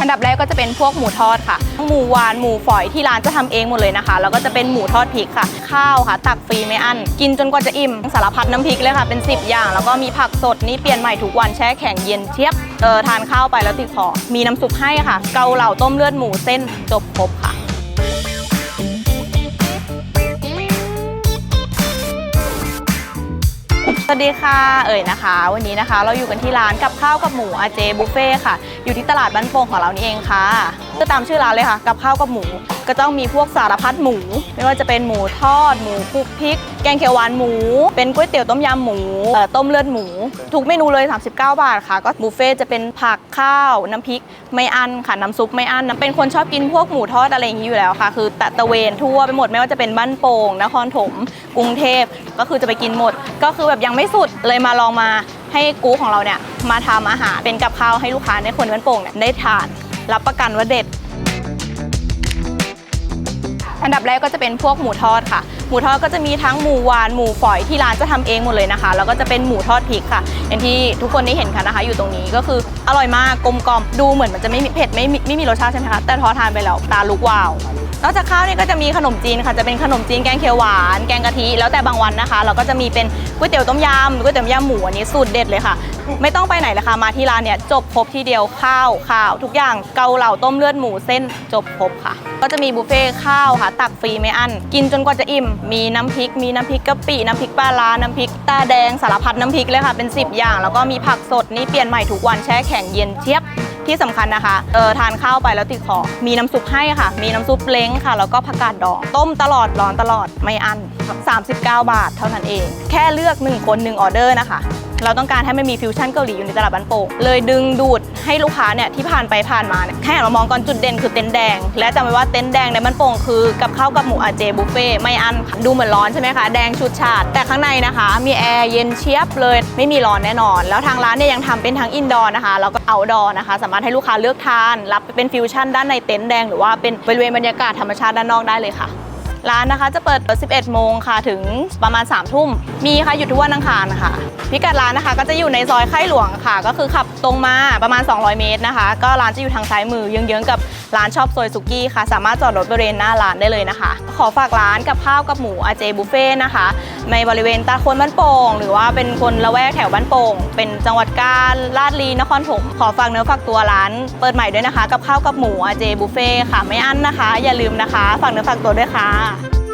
อันดับแรกก็จะเป็นพวกหมูทอดค่ะ หมูหวานหมูฝอยที่ร้านจะทำเองหมดเลยนะคะ แล้วก็จะเป็นหมูทอดพริกค่ะ ข้าวค่ะ ตักฟรีไม่อั้น กินจนกว่าจะอิ่ม สารพัดน้ำพริกเลยค่ะ เป็น 10 อย่าง แล้วก็มีผักสดนี่เปลี่ยนใหม่ทุกวันแช่แข็งเย็นเทียบ เออทานข้าวไปแล้วติดคอ มีน้ำซุปให้ค่ะ เกาเหลาต้มเลือดหมูเส้นจบครบค่ะ สวัสดีค่ะ เอ่ยนะคะ วันนี้นะคะเราอยู่กันที่ร้านกับข้าวกับหมูอาเจบุฟเฟ่ค่ะ อยู่ที่ตลาดบ้านโป่งของเรานี่เองค่ะก็ตามชื่อร้านเลยค่ะ กับข้าวกับหมู ก็ต้องมีพวกสารพัดหมู ไม่ว่าจะเป็นหมูทอด หมูคลุกพริก แกงเขียวหวานหมู เป็นก๋วยเตี๋ยวต้มยำหมูต้มเลือดหมู ทุกเมนูเลย 39 บาทค่ะ ก็บุฟเฟ่จะเป็นผักข้าว น้ำพริก ไม่อั้นค่ะ น้ำซุปไม่อั้นเป็นคนชอบกินพวกหมูทอดอะไรอย่างนี้อยู่แล้วค่ะ คือตะตะเวนทั่วไปหมด ไม่ว่าจะเป็นบ้านโป่ง นครถม กรุงเทพ ก็คือจะไปกินหมด ก็คือแบบยังไม่สุด เลยมาลองมาให้กูของเราเนี่ยมาทำอาหารเป็นกับข้าวให้ลูกค้าในคนบ้านโป่งเนี่ยได้ทาน รับประกันว่าเด็ด อันดับแรกก็จะเป็นพวกหมูทอดค่ะ หมูทอดก็จะมีทั้งหมูหวานหมูฝอยที่ร้านจะทำเองหมดเลยนะคะ แล้วก็จะเป็นหมูทอดพริกค่ะ อย่างที่ทุกคนได้เห็นค่ะนะคะ อยู่ตรงนี้ก็คืออร่อยมากกลมกล่อมดูเหมือนมันจะไม่เผ็ดไม่ไม่มีรสชาติใช่ไหมคะแต่ทอทานไปแล้วตาลุกวาว นอกจากข้าวเนี่ยก็จะมีขนมจีนค่ะจะเป็นขนมจีนแกงเขียวหวาน แกงกะทิแล้วแต่บางวันนะคะ เราก็จะมีเป็นก๋วยเตี๋ยวต้มยำก๋วยเตี๋ยวยำหมูอันนี้สูตรเด็ดเลยค่ะ ไม่ต้องไปไหนเลยค่ะมาที่ร้านเนี่ยจบครบที่เดียวข้าวข้าว ทุกอย่างเกาเหลาต้มเลือดหมูเส้นจบครบค่ะ ก็จะมีบุฟเฟ่ข้าวค่ะ ตักฟรีไม่อั้นกินจนกว่าจะอิ่ม มีน้ำพริก มีน้ำพริกกะปิน้ำพริกปลาร้าน้ำพริกตาแดงสารพัดน้ำพริกเลยค่ะเป็น 10 อย่าง แล้วก็มีผักสดนี่เปลี่ยนใหม่ทุกวันแช่แข็งเย็นเทียบ ที่สำคัญนะคะเออทานข้าวไปแล้วติดคอมีน้ำซุปให้ค่ะ มีน้ำซุปเล้งค่ะ แล้วก็ผักกาดดองต้มตลอดร้อนตลอดไม่อั้น39 บาทเท่านั้นเอง แค่เลือก 1 คน 1 ออเดอร์นะคะ เราต้องการให้มันมีฟิวชั่นเกาหลีอยู่ในตลาดบ้านโป่งเลยดึงดูดให้ลูกค้าเนี่ยที่ผ่านไปผ่านมาเนี่ยให้เรามองก่อนจุดเด่นคือเต็นท์แดง และจำไว้ว่าเต็นท์แดงในบ้านโป่งคือกับข้าวกับหมูอาเจบุฟเฟ่ไม่อันดูเหมือนร้อนใช่ไหมคะแดงชุดฉาดแต่ข้างในนะคะ มีแอร์เย็นเชียบเลยไม่มีร้อนแน่นอน แล้วทางร้านเนี่ยยังทำเป็นทั้งอินดอร์นะคะแล้วก็เอาดอร์นะคะ สามารถให้ลูกค้าเลือกทาน รับเป็นฟิวชั่นด้านในเต็นท์แดง หรือว่าเป็นบริเวณบรรยากาศธรรมชาติด้านนอกได้เลยค่ะ ร้านนะคะจะเปิด 11 โมงค่ะถึงประมาณ 3 ทุ่ม มีค่ะอยู่ทุกวันอังคารค่ะ พิกัดร้านนะคะก็จะอยู่ในซอยไข่หลวงค่ะ ก็คือขับตรงมาประมาณ 200 เมตรนะคะ ก็ร้านจะอยู่ทางซ้ายมือเยื้องๆกับร้านชอบซอยสุกี้ค่ะ สามารถจอดรถบริเวณหน้าร้านได้เลยนะคะ ขอฝากร้านกับข้าวกับหมูอาเจบุฟเฟ่นะคะ ในบริเวณตาคนบ้านโป่งหรือว่าเป็นคนละแวกแถวบ้านโป่งเป็นจังหวัดกาญลาดลีนครถมขอฝากเนื้อฝากตัวร้าน เปิดใหม่ด้วยนะคะ กับข้าวกับหมูอาเจบุฟเฟ่ค่ะไม่อั้นนะคะ อย่าลืมนะคะฝากเนื้อฝากตัวด้วยค่ะ lá!